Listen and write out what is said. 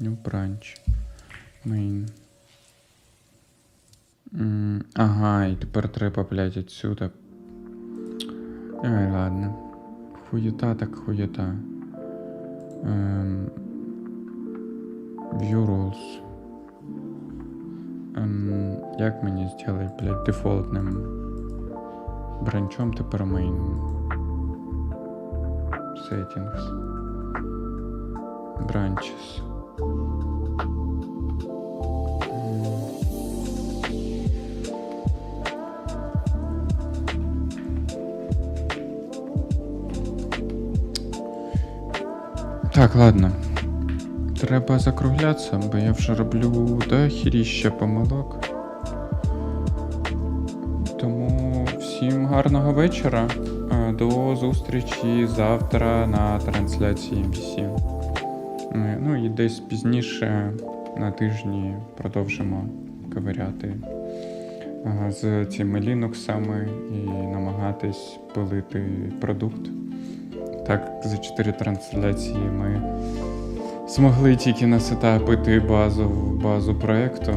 New branch. Main. Ага, і тепер треба, блядь, отсюда. Ай, ладно. Хуєта так хуєта. Ем... View rules. Ем... Як мені зробити, блядь, дефолтним бранчом тепер main? Settings. Branches. Так, ладно. Треба закруглятися, бо я вже роблю дохіріща помилок. Тому всім гарного вечора. Е, До зустрічі завтра на трансляції MVC. Ну і десь пізніше на тижні продовжимо ковиряти з цими лінуксами і намагатись пилити продукт. Так, за 4 трансляції ми змогли тільки насетапити базу, базу проєкту.